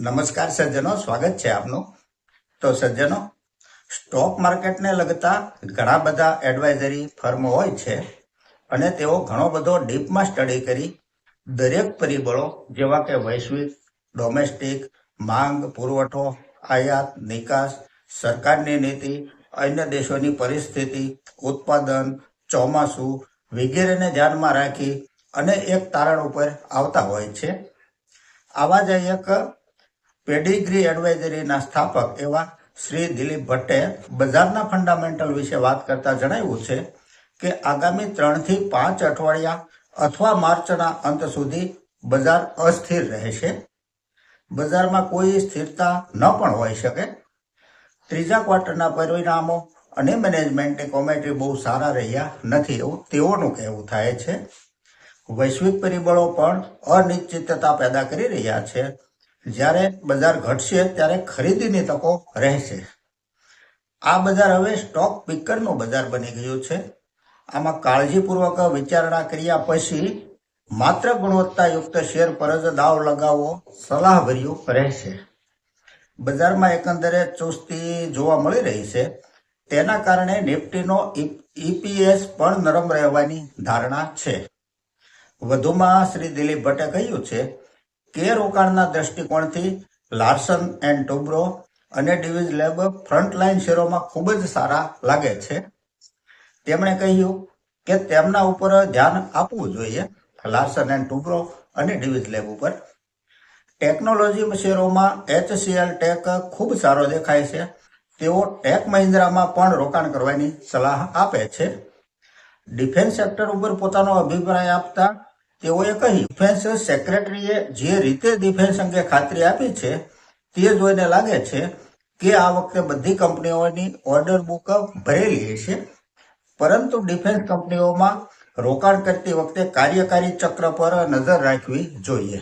નમસ્કાર સજ્જનો, સ્વાગત છે આપનું. તો સજ્જનો, સ્ટોક માર્કેટને લગતા ઘણા બધા એડવાઇઝરી ફર્મો હોય છે અને તેઓ ઘણો બધો ડીપમાં સ્ટડી કરી દરેક પરિબળો જેવા કે વૈશ્વિક, ડોમેસ્ટિક, માંગ, પુરવઠો, આયાત, નિકાસ, સરકારની નીતિ, અન્ય દેશોની પરિસ્થિતિ, ઉત્પાદન, ચોમાસું વગેરેને ધ્યાનમાં રાખી અને એક તારણ ઉપર આવતા હોય છે. આવા જ એક પેડિગ્રી એડવાઇઝરીના સ્થાપક એવા શ્રી દિલીપ ભટ્ટે બજારના ફંડામેન્ટલ વિશે વાત કરતા જણાવ્યું છે કે આગામી ત્રણથી પાંચ અઠવાડિયા અથવા માર્ચના અંત સુધી બજાર અસ્થિર રહેશે. બજારમાં કોઈ સ્થિરતા ન પણ હોઈ શકે. ત્રીજા ક્વાર્ટરના પરિણામો અને મેનેજમેન્ટની કોમેન્ટ્રી બહુ સારા રહ્યા નથી એવું તેઓનું કહેવું થાય છે. વૈશ્વિક પરિબળો પણ અનિશ્ચિતતા પેદા કરી રહ્યા છે. જ્યારે બજાર ઘટશે ત્યારે ખરીદીની તકો રહેશે. આ બજાર હવે સ્ટોક પિકરનું બજાર બની ગયું છે. આમાં કાળજીપૂર્વક વિચારણા કર્યા પછી માત્ર ગુણવત્તાયુક્ત શેર પર જ દાવ લગાવવો સલાહભર્યું રહેશે. બજારમાં એકંદરે ચુસ્તી જોવા મળી રહી છે. તેના કારણે નિફ્ટીનો ઈપીએસ પણ નરમ રહેવાની ધારણા છે. વધુમાં શ્રી દિલીપ ભટ્ટે કહ્યું છે કે રોકાણના દ્રષ્ટિકોણથી લાર્સન એન્ડ ટુબ્રો અને ડિવિઝ લેબ ફ્રન્ટલાઇન શેરોમાં ખૂબ જ સારા લાગે છે. તેમણે કહ્યું કે તેમના ઉપર ધ્યાન આપવું જોઈએ લાર્સન એન્ડ ટુબ્રો અને ડિવિઝ લેબ ઉપર. ટેકનોલોજી શેરોમાં એચસીએલ ટેક ખૂબ સારો દેખાય છે. તેઓ ટેક મહિન્દ્રામાં પણ રોકાણ કરવાની સલાહ આપે છે. ડિફેન્સ સેક્ટર ઉપર પોતાનો અભિપ્રાય આપતા તેઓએ કહ્યું ડિફેન્સ સેક્રેટરીએ જે રીતે ડિફેન્સ અંગે ખાતરી આપી છે, તે જોઈને લાગે છે કે આ વખતે બધી કંપનીઓની ઓર્ડર બુક ભરેલી છે પરંતુ ડિફેન્સ કંપનીઓમાં રોકાણ કરતી વખતે કાર્યકારી ચક્ર પર નજર રાખવી જોઈએ.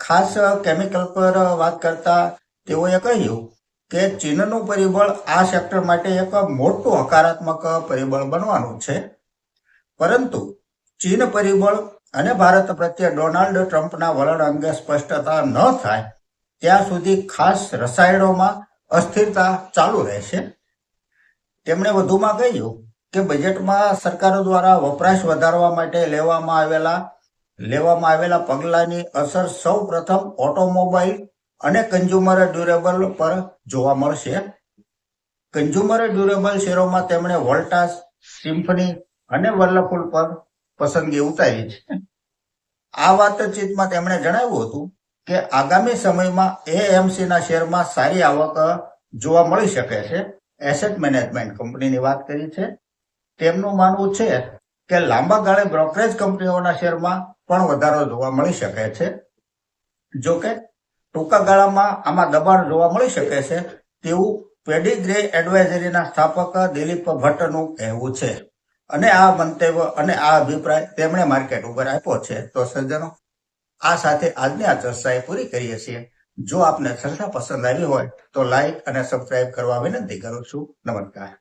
ખાસ કેમિકલ પર વાત કરતા તેઓએ કહ્યું કે ચીનનું પરિબળ આ સેક્ટર માટે એક મોટું હકારાત્મક પરિબળ બનવાનું છે. પરંતુ ચીન પરિબળ અને ભારત પ્રત્યે ડોનાલ્ડ ટ્રમ્પના વલણ અંગે સ્પષ્ટતા ન થાય, ત્યાં સુધી ખાસ રસાયણોમાં અસ્થિરતા ચાલુ રહેશે. તેમણે વધુમાં કહ્યું કે બજેટમાં સરકારો દ્વારા વપરાશ વધારવા માટે લેવામાં આવેલા લેવામાં આવેલા પગલાંની અસર સૌ પ્રથમ ઓટોમોબાઈલ અને કન્ઝ્યુમર ડ્યુરેબલ પર જોવા મળશે. કન્ઝ્યુમર ડ્યુરેબલ શેરોમાં તેમણે વોલ્ટાસ સિમ્ફની અને વલ્લફુલ પર પસંદગી ઉતારી છે. આ વાતચીતમાં તેમણે જણાવ્યું હતું કે આગામી સમયમાં એએમસી ના શેરમાં સારી આવક જોવા મળી શકે છે. એસેટ મેનેજમેન્ટ કંપનીની વાત કરી છે. તેમનું માનવું છે કે લાંબા ગાળે બ્રોકરેજ કંપનીઓના શેરમાં પણ વધારો જોવા મળી શકે છે. જો કે ટૂંકા ગાળામાં આમાં દબાણ જોવા મળી શકે છે તેવું પેડિગ્રે એડવાઇઝરીના સ્થાપક દિલીપ ભટ્ટનું કહેવું છે. અને આ મંતવ્ય અને આ અભિપ્રાય તેમણે માર્કેટ ઉપર આપ્યો છે. તો સજ્જનો, આ સાથે આજની આ ચર્ચા એ પૂરી કરીએ છીએ. જો આપને ચર્ચા પસંદ આવી હોય તો લાઈક અને સબસ્ક્રાઇબ કરવા વિનંતી કરું છું. નમસ્કાર.